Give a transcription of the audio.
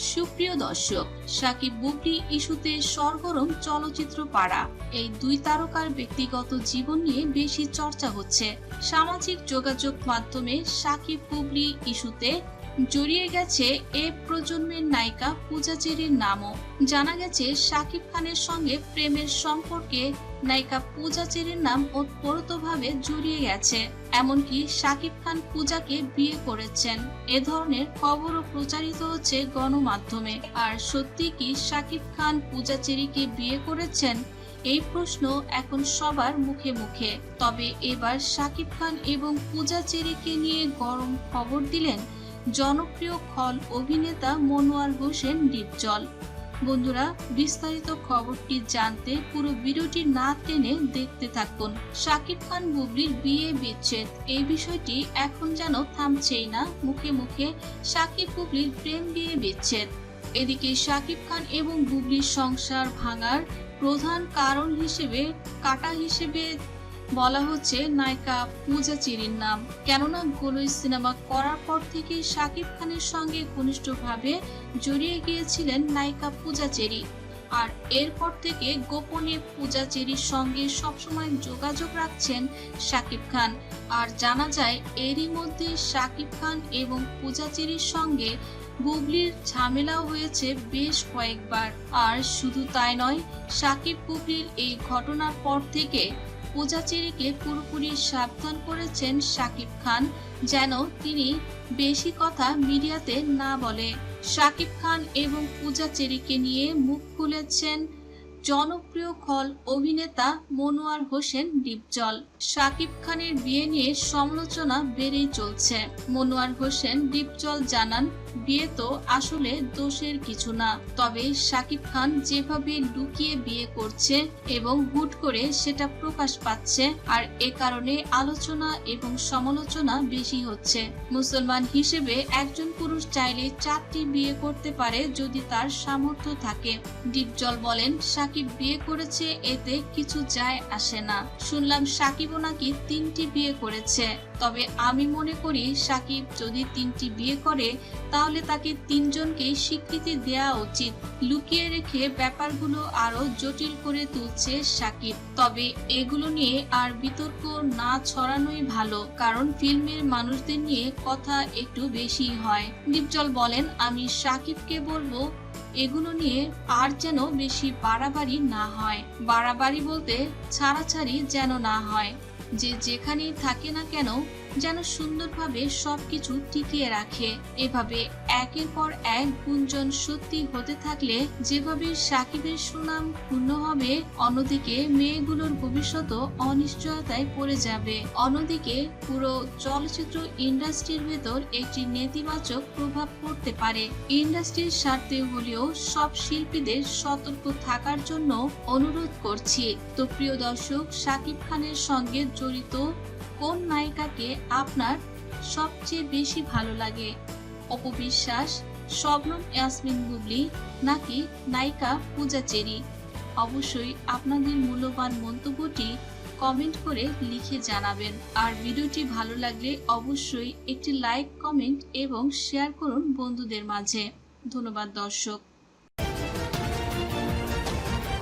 সুপ্রিয় দর্শক, সাকিব বুবলি ইস্যুতে সরগরম চলচ্চিত্র পাড়া। এই দুই তারকার ব্যক্তিগত জীবন নিয়ে বেশি চর্চা হচ্ছে। সামাজিক যোগাযোগ মাধ্যমে সাকিব বুবলি ইস্যুতে জড়িয়ে গেছে এ প্রজন্মের নায়িকা পূজা চেরির নামও। জানা গেছে, শাকিব খানের সঙ্গে প্রেমের সম্পর্কে নায়িকা পূজা চেরির নাম ওতপ্রোতভাবে জড়িয়ে গেছে। এমনকি শাকিব খান পূজাকে বিয়ে করেছেন। এ ধরনের খবরও প্রচারিত হচ্ছে গণমাধ্যমে। আর সত্যি কি শাকিব খান পূজা চেরিকে বিয়ে করেছেন? এই প্রশ্ন এখন সবার মুখে মুখে। তবে এবার শাকিব খান এবং পূজা চেরিকে নিয়ে গরম খবর দিলেন জনপ্রিয় খল অভিনেতা মনোয়ার হোসেন ডিপজল। বন্ধুরা, বিস্তারিত খবরটি জানতে পুরো ভিডিওটি না টেনে দেখতে থাকুন। শাকিব খান, বুবলির বিয়ে বিচ্ছেদ, এই বিষয়টি এখন যেন থামছেই না, মুখে মুখে শাকিব, বুবলির প্রেম বিয়ে বিচ্ছেদ। এদিকে শাকিব খান এবং বুবলির সংসার ভাঙার প্রধান কারণ হিসেবে কাটা হিসেবে বলা হচ্ছে, নায়িকা পূজা চেরির নাম। কেননা গোলই সিনেমা করার পর থেকে শাকিব খানের সঙ্গে ঘনিষ্ঠভাবে জড়িয়ে গিয়েছিলেন নায়িকা পূজা চেরি। আর এরপর থেকে গোপনে পূজা চেরির সঙ্গে সবসময় যোগাযোগ রাখছেন শাকিব খান। আর জানা যায়, এরই মধ্যে শাকিব খান এবং পূজা চেরির সঙ্গে বুবলির ঝামেলাও হয়েছে বেশ কয়েকবার। আর শুধু তাই নয় সাকিব বুবলির এই ঘটনার পর থেকে পূজাচেরিকে পুরোপুরি সাবধান করেছেন শাকিব খান, যেন তিনি বেশি কথা মিডিয়াতে না বলে। শাকিব খান এবং পূজাচেরিকে নিয়ে মুখ খুলেছেন জনপ্রিয় খল অভিনেতা মনোয়ার হোসেন ডিপজল। শাকিব খানের বিয়ে নিয়ে সমালোচনা বেড়েই চলছে। মনোয়ার হোসেন ডিপজল জানান, বিয়ে তো আসলে দোষের কিছু না। তবে শাকিব খান যেভাবে লুকিয়ে বিয়ে করছে এবং হুট করে সেটা প্রকাশ পাচ্ছে, আর এ কারণে আলোচনা এবং সমালোচনা বেশি হচ্ছে। মুসলমান হিসেবে একজন পুরুষ চাইলে চারটি বিয়ে করতে পারে যদি তার সামর্থ্য থাকে। ডিপজল বলেন সাকিব বিয়ে করেছে, এতে কিছু যায় আসে না। শুনলাম সাকিবও নাকি তিনটি বিয়ে করেছে। তবে আমি মনে করি সাকিব যদি তিনটি বিয়ে করে, তাহলে তাকে তিনজনকেই স্বীকৃতি দেওয়া উচিত। লুকিয়ে রেখে ব্যাপারগুলো আরও জটিল করে তুলছে সাকিব। তবে এগুলো নিয়ে আর বিতর্ক না ছড়ানোই ভালো, কারণ ফিল্মের মানুষদের নিয়ে কথা একটু বেশি হয়। দীপজল বলেন, আমি সাকিবকে বলব এগুলো নিয়ে আর যেন বেশি বাড়াবাড়ি না হয়। বাড়াবাড়ি বলতে ছাড়াছাড়ি যেন না হয়। যে যেখানেই থাকে না কেন যেন সুন্দরভাবে সবকিছু টিকিয়ে রাখে। এভাবে একের পর এক গুঞ্জন সত্যি হতে থাকলে যেভাবে সাকিবের সুনাম পূর্ণ হবে, অন্যদিকে মেয়েগুলোর ভবিষ্যৎও অনিশ্চয়তায় পড়ে যাবে। অন্যদিকে পুরো চলচ্চিত্র ইন্ডাস্ট্রির ভেতর একটি নেতিবাচক প্রভাব পড়তে পারে। ইন্ডাস্ট্রির স্বার্থে হলেও সব শিল্পীদের সতর্ক থাকার জন্য অনুরোধ করছি। তো প্রিয় দর্শক, সাকিব খানের সঙ্গে জড়িত কোন নায়িকাকে আপনার সবচেয়ে বেশি ভালো লাগে? অপবিশ্বাস, শবনম ইয়াসমিন বুবলি নাকি নায়িকা পূজা চেরি? অবশ্যই আপনাদের মূল্যবান মন্তব্যটি কমেন্ট করে লিখে জানাবেন। আর ভিডিওটি ভালো লাগলে অবশ্যই একটি লাইক, কমেন্ট এবং শেয়ার করুন বন্ধুদের মাঝে। ধন্যবাদ দর্শক।